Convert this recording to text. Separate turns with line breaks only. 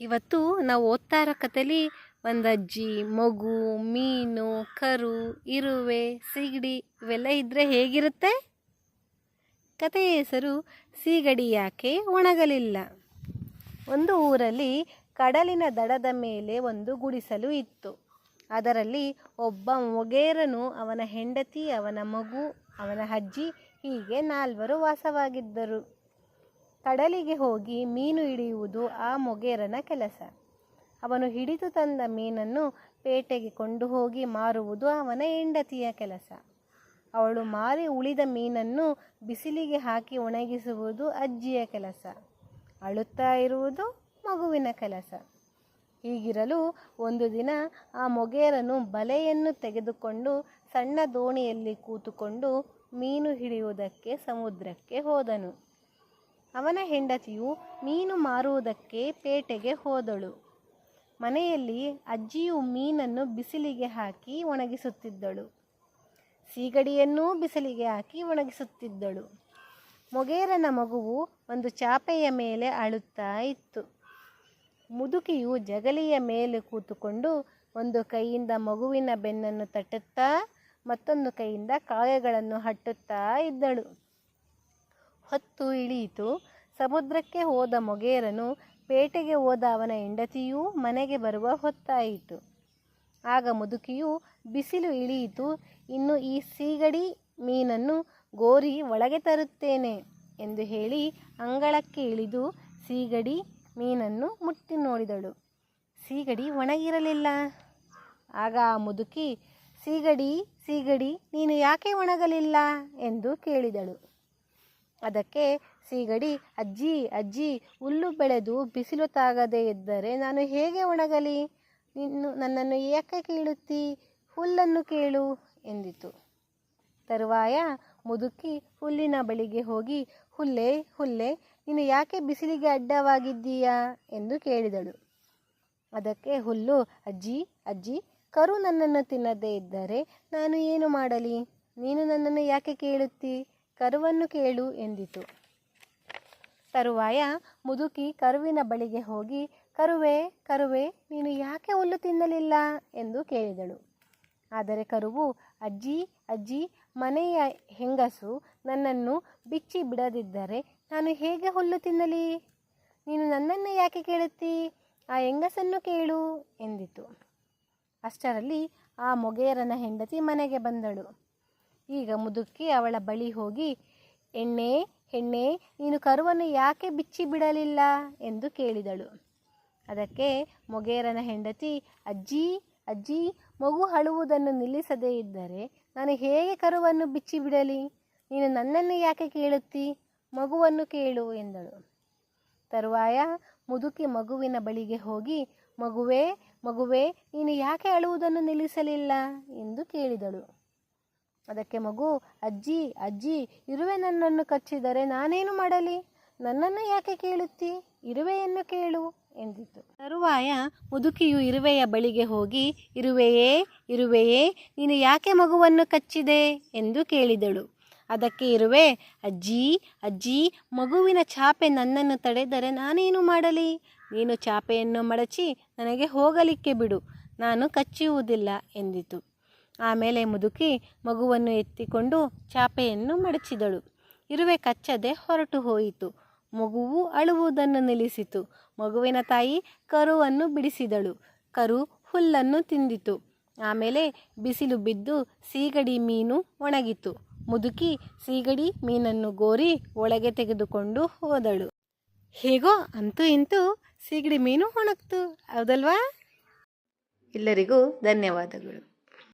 ಇವತ್ತು ನಾವು ಓದ್ತಾ ಇರೋ ಕಥೆಲಿ ಒಂದು ಅಜ್ಜಿ, ಮಗು, ಮೀನು, ಕರು, ಇರುವೆ, ಸೀಗಡಿ ಇವೆಲ್ಲ ಇದ್ದರೆ ಹೇಗಿರುತ್ತೆ? ಕಥೆಯ ಹೆಸರು ಸೀಗಡಿ ಯಾಕೆ ಒಣಗಲಿಲ್ಲ? ಒಂದು ಊರಲ್ಲಿ ಕಡಲಿನ ದಡದ ಮೇಲೆ ಒಂದು ಗುಡಿಸಲು ಇತ್ತು. ಅದರಲ್ಲಿ ಒಬ್ಬ ಮೊಗೇರನು, ಅವನ ಹೆಂಡತಿ, ಅವನ ಮಗು, ಅವನ ಅಜ್ಜಿ ಹೀಗೆ ನಾಲ್ವರು ವಾಸವಾಗಿದ್ದರು. ಕಡಲಿಗೆ ಹೋಗಿ ಮೀನು ಹಿಡಿಯುವುದು ಆ ಮೊಗೇರನ ಕೆಲಸ. ಅವನು ಹಿಡಿದು ತಂದ ಮೀನನ್ನು ಪೇಟೆಗೆ ಕೊಂಡು ಹೋಗಿ ಮಾರುವುದು ಅವನ ಹೆಂಡತಿಯ ಕೆಲಸ. ಅವಳು ಮಾರಿ ಉಳಿದ ಮೀನನ್ನು ಬಿಸಿಲಿಗೆ ಹಾಕಿ ಒಣಗಿಸುವುದು ಅಜ್ಜಿಯ ಕೆಲಸ. ಅಳುತ್ತಾ ಇರುವುದು ಮಗುವಿನ ಕೆಲಸ. ಹೀಗಿರಲು ಒಂದು ದಿನ ಆ ಮೊಗೇರನು ಬಲೆಯನ್ನು ತೆಗೆದುಕೊಂಡು ಸಣ್ಣ ದೋಣಿಯಲ್ಲಿ ಕೂತುಕೊಂಡು ಮೀನು ಹಿಡಿಯುವುದಕ್ಕೆ ಸಮುದ್ರಕ್ಕೆ ಹೋದನು. ಅವನ ಹೆಂಡತಿಯು ಮೀನು ಮಾರುವುದಕ್ಕೆ ಪೇಟೆಗೆ ಹೋದಳು. ಮನೆಯಲ್ಲಿ ಅಜ್ಜಿಯು ಮೀನನ್ನು ಬಿಸಿಲಿಗೆ ಹಾಕಿ ಒಣಗಿಸುತ್ತಿದ್ದಳು. ಸೀಗಡಿಯನ್ನೂ ಬಿಸಿಲಿಗೆ ಹಾಕಿ ಒಣಗಿಸುತ್ತಿದ್ದಳು. ಮೊಗೇರನ ಮಗುವು ಒಂದು ಚಾಪೆಯ ಮೇಲೆ ಅಳುತ್ತಾ ಇತ್ತು. ಮುದುಕಿಯು ಜಗಲಿಯ ಮೇಲೆ ಕೂತುಕೊಂಡು ಒಂದು ಕೈಯಿಂದ ಮಗುವಿನ ಬೆನ್ನನ್ನು ತಟ್ಟುತ್ತಾ ಮತ್ತೊಂದು ಕೈಯಿಂದ ಕಾಗೆಗಳನ್ನು ಹಟ್ಟುತ್ತಾ ಇದ್ದಳು. ಹೊತ್ತು ಇಳಿಯಿತು. ಸಮುದ್ರಕ್ಕೆ ಹೋದ ಮೊಗೇರನು ಪೇಟೆಗೆ ಹೋದ ಅವನ ಹೆಂಡತಿಯೂ ಮನೆಗೆ ಬರುವ ಹೊತ್ತಾಯಿತು. ಆಗ ಮುದುಕಿಯು ಬಿಸಿಲು ಇಳಿಯಿತು. ಇನ್ನು ಈ ಸೀಗಡಿ ಮೀನನ್ನು ಗೋರಿ ಒಳಗೆ ತರುತ್ತೇನೆ ಎಂದು ಹೇಳಿ ಅಂಗಳಕ್ಕೆ ಇಳಿದು ಸೀಗಡಿ ಮೀನನ್ನು ಮುಟ್ಟಿ ನೋಡಿದಳು. ಸೀಗಡಿ ಒಣಗಿರಲಿಲ್ಲ. ಆಗ ಆ ಮುದುಕಿ, ಸೀಗಡಿ ಸೀಗಡಿ, ನೀನು ಯಾಕೆ ಒಣಗಲಿಲ್ಲ? ಎಂದು ಕೇಳಿದಳು. ಅದಕ್ಕೆ ಸೀಗಡಿ, ಅಜ್ಜಿ ಅಜ್ಜಿ, ಹುಲ್ಲು ಬೆಳೆದು ಬಿಸಿಲು ತಾಗದೇ ಇದ್ದರೆ ನಾನು ಹೇಗೆ ಒಣಗಲಿ? ನಿನ್ನು, ನನ್ನನ್ನು ಏಕೆ ಕೇಳುತ್ತಿ? ಹುಲ್ಲನ್ನು ಕೇಳು ಎಂದಿತು. ತರುವಾಯ ಮುದುಕಿ ಹುಲ್ಲಿನ ಬಳಿಗೆ ಹೋಗಿ, ಹುಲ್ಲೇ, ಹುಲ್ಲೆ, ನೀನು ಯಾಕೆ ಬಿಸಿಲಿಗೆ ಅಡ್ಡವಾಗಿದ್ದೀಯಾ? ಎಂದು ಕೇಳಿದಳು. ಅದಕ್ಕೆ ಹುಲ್ಲು, ಅಜ್ಜಿ ಅಜ್ಜಿ, ಕರು ನನ್ನನ್ನು ತಿನ್ನದೇ ಇದ್ದರೆ ನಾನು ಏನು ಮಾಡಲಿ? ನೀನು ನನ್ನನ್ನು ಯಾಕೆ ಕೇಳುತ್ತಿ? ಕರುವನ್ನು ಕೇಳು ಎಂದಿತು. ತರುವಾಯ ಮುದುಕಿ ಕರುವಿನ ಬಳಿಗೆ ಹೋಗಿ, ಕರುವೆ ಕರುವೆ, ನೀನು ಯಾಕೆ ಹುಲ್ಲು ತಿನ್ನಲಿಲ್ಲ? ಎಂದು ಕೇಳಿದಳು. ಆದರೆ ಕರುವು, ಅಜ್ಜಿ ಅಜ್ಜಿ, ಮನೆಯ ಹೆಂಗಸು ನನ್ನನ್ನು ಬಿಚ್ಚಿ ಬಿಡದಿದ್ದರೆ ನಾನು ಹೇಗೆ ಹುಲ್ಲು ತಿನ್ನಲಿ? ನೀನು ನನ್ನನ್ನು ಯಾಕೆ ಕೇಳುತ್ತಿ? ಆ ಹೆಂಗಸನ್ನು ಕೇಳು ಎಂದಿತು. ಅಷ್ಟರಲ್ಲಿ ಆ ಮೊಗೆಯರನ ಹೆಂಡತಿ ಮನೆಗೆ ಬಂದಳು. ಈಗ ಮುದುಕಿ ಅವಳ ಬಳಿ ಹೋಗಿ, ಎಣ್ಣೆ ಹೆಣ್ಣೆ ನೀನು ಕರುವನ್ನು ಯಾಕೆ ಬಿಚ್ಚಿ ಬಿಡಲಿಲ್ಲ? ಎಂದು ಕೇಳಿದಳು. ಅದಕ್ಕೆ ಮೊಗೇರನ ಹೆಂಡತಿ, ಅಜ್ಜಿ ಅಜ್ಜಿ, ಮಗು ಅಳುವುದನ್ನು ನಿಲ್ಲಿಸದೇ ಇದ್ದರೆ ನಾನು ಹೇಗೆ ಕರುವನ್ನು ಬಿಚ್ಚಿ ಬಿಡಲಿ? ನೀನು ನನ್ನನ್ನು ಯಾಕೆ ಕೇಳುತ್ತಿ? ಮಗುವನ್ನು ಕೇಳು ಎಂದಳು. ತರುವಾಯ ಮುದುಕಿ ಮಗುವಿನ ಬಳಿಗೆ ಹೋಗಿ, ಮಗುವೇ ಮಗುವೇ, ನೀನು ಯಾಕೆ ಅಳುವುದನ್ನು ನಿಲ್ಲಿಸಲಿಲ್ಲ? ಎಂದು ಕೇಳಿದಳು. ಅದಕ್ಕೆ ಮಗು, ಅಜ್ಜಿ ಅಜ್ಜಿ, ಇರುವೆ ನನ್ನನ್ನು ಕಚ್ಚಿದರೆ ನಾನೇನು ಮಾಡಲಿ? ನನ್ನನ್ನು ಯಾಕೆ ಕೇಳುತ್ತಿ? ಇರುವೆಯನ್ನು ಕೇಳು ಎಂದಿತು. ತರುವಾಯ ಮುದುಕಿಯು ಇರುವೆಯ ಬಳಿಗೆ ಹೋಗಿ, ಇರುವೆಯೇ ಇರುವೆಯೇ, ನೀನು ಯಾಕೆ ಮಗುವನ್ನು ಕಚ್ಚಿದೆ? ಎಂದು ಕೇಳಿದಳು. ಅದಕ್ಕೆ ಇರುವೆ, ಅಜ್ಜಿ ಅಜ್ಜಿ, ಮಗುವಿನ ಚಾಪೆ ನನ್ನನ್ನು ತಡೆದರೆ ನಾನೇನು ಮಾಡಲಿ? ನೀನು ಚಾಪೆಯನ್ನು ಮಡಚಿ ನನಗೆ ಹೋಗಲಿಕ್ಕೆ ಬಿಡು, ನಾನು ಕಚ್ಚುವುದಿಲ್ಲ ಎಂದಿತು. ಆಮೇಲೆ ಮುದುಕಿ ಮಗುವನ್ನು ಎತ್ತಿಕೊಂಡು ಚಾಪೆಯನ್ನು ಮಡಚಿದಳು. ಇರುವೆ ಕಚ್ಚದೆ ಹೊರಟು ಹೋಯಿತು. ಮಗುವು ಅಳುವುದನ್ನು ನಿಲ್ಲಿಸಿತು. ಮಗುವಿನ ತಾಯಿ ಕರುವನ್ನು ಬಿಡಿಸಿದಳು. ಕರು ಹುಲ್ಲನ್ನು ತಿಂದಿತು. ಆಮೇಲೆ ಬಿಸಿಲು ಬಿದ್ದು ಸೀಗಡಿ ಮೀನು ಒಣಗಿತು. ಮುದುಕಿ ಸೀಗಡಿ ಮೀನನ್ನು ಗೋರಿ ಒಳಗೆ ತೆಗೆದುಕೊಂಡು ಹೋದಳು. ಹೇಗೋ ಅಂತೂ ಇಂತೂ ಸೀಗಡಿ ಮೀನು ಒಣಗ್ತು. ಹೌದಲ್ವಾ? ಎಲ್ಲರಿಗೂ ಧನ್ಯವಾದಗಳು.